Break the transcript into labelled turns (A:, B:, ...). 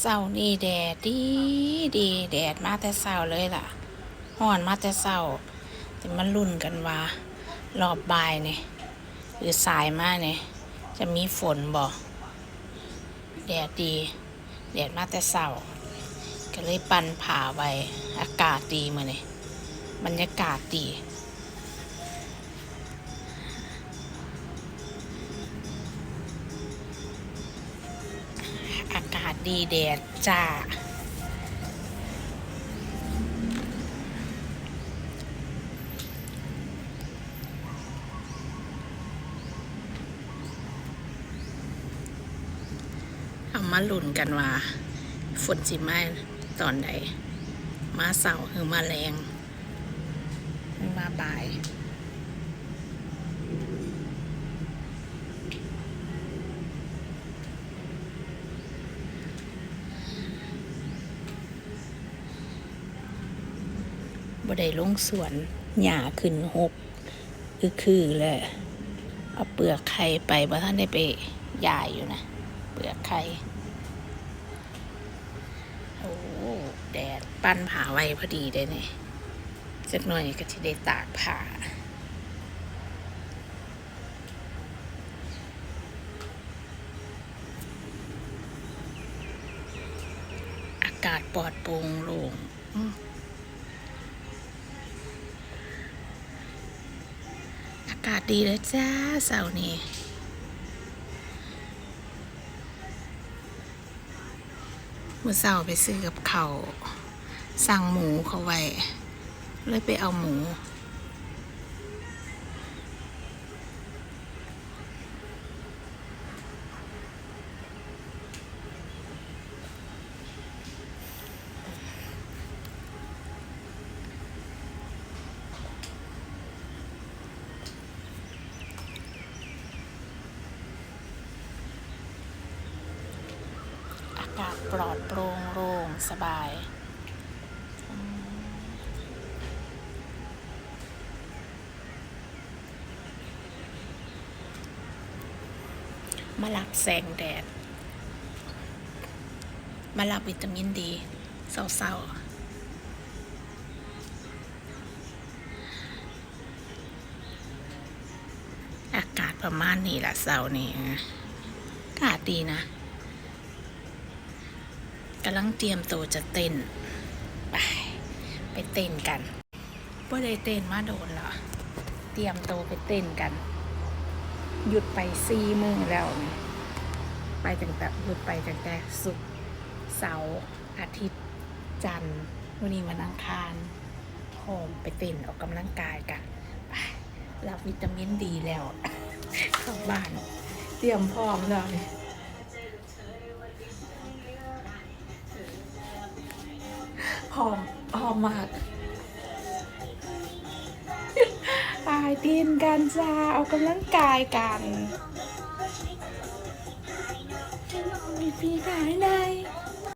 A: เสาร์นี่แดดดีดีแดดมาแต่เสาร์เลยล่ะห้อนมาแต่เสาร์แต่มันรุ่นกันว่า รอบบ่ายเนี่ยหรือสายมากเนี่ยจะมีฝนบ่แดดดีแดดมาแต่เสาร์ก็เลยปั่นผ่าไว้อากาศดีมาเนี่ยบรรยากาศดี ดีแดดจ้า เอามาลุ่นกันว่า ฝนสิมาตอนใดมาเสาร์หรือมาแรงหรือมาบ่าย บ่ได้ลงสวนหญ้าขึ้นหกคือคือเลยเอาเปลือกไข่ไปบ่ท่านได้ไปยายอยู่นะ เปลือกไข่โอ้แดดปั้นผ่าไว้พอดีได้เนี่ยสักหน่อยก็จะได้ตากผ้าอากาศปลอดโปร่งโล่งากาศดีเลยจ้าเสาร์นี้เมื่อเสาร์ไปซื้อกับเขาสั่งหมูเขาไว้ เลยไปเอาหมู อากาศปลอดโปร่งโล่งสบายมมารับแสงแดด มารับวิตามินดีเศร้าๆ อากาศประมาณนี้ละเสาร์นี้อากาศดีนะ กำลังเตรียมตัวจะเต้น ไปไปเต้นกันว่าได้เต้นมาโดนเหรอเตรียมตัวไปเต้นกัน หยุดไปสี่มือแล้ว ไปตั้งแต่หยุดไปตั้งแต่ศุกร์เสาร์อาทิตย์จันทร์วันนี้วันอังคารพร้อมไปเต้นออกกำลังกายกันไปรับวิตามินดีแล้วเข้าบ้าน เตรียมพร้อมแล้ว หอมหอมมากตายเต้นกันจ้าเอากำลังกายกันมีพี่ขายใน